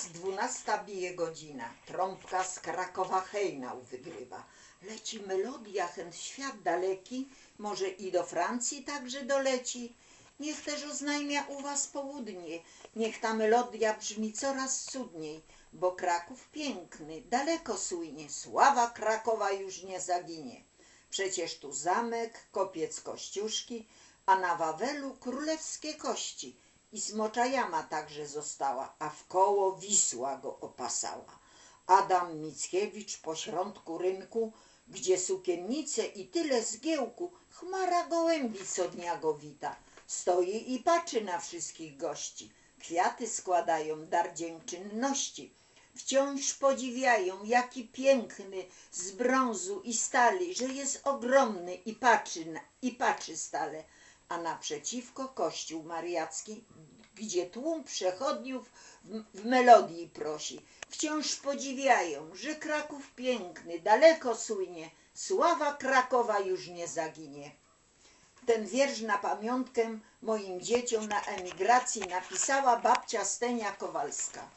Teraz dwunasta bije godzina, trąbka z Krakowa hejnał wygrywa. Leci melodia, hen świat daleki, może i do Francji także doleci. Niech też oznajmia u was południe, niech ta melodia brzmi coraz cudniej, bo Kraków piękny, daleko słynie, sława Krakowa już nie zaginie. Przecież tu zamek, kopiec kościuszki, a na Wawelu królewskie kości. I smocza jama także została, a w koło Wisła go opasała. Adam Mickiewicz po środku rynku, gdzie sukiennice i tyle zgiełku, chmara gołębi co dnia go wita. Stoi i patrzy na wszystkich gości. Kwiaty składają dar dziękczynności. Wciąż podziwiają, jaki piękny z brązu i stali, że jest ogromny i patrzy, i patrzy stale. A naprzeciwko kościół mariacki, gdzie tłum przechodniów w, melodii prosi. Wciąż podziwiają, że Kraków piękny, daleko słynie, sława Krakowa już nie zaginie. Ten wiersz na pamiątkę moim dzieciom na emigracji napisała babcia Stenia Kowalska.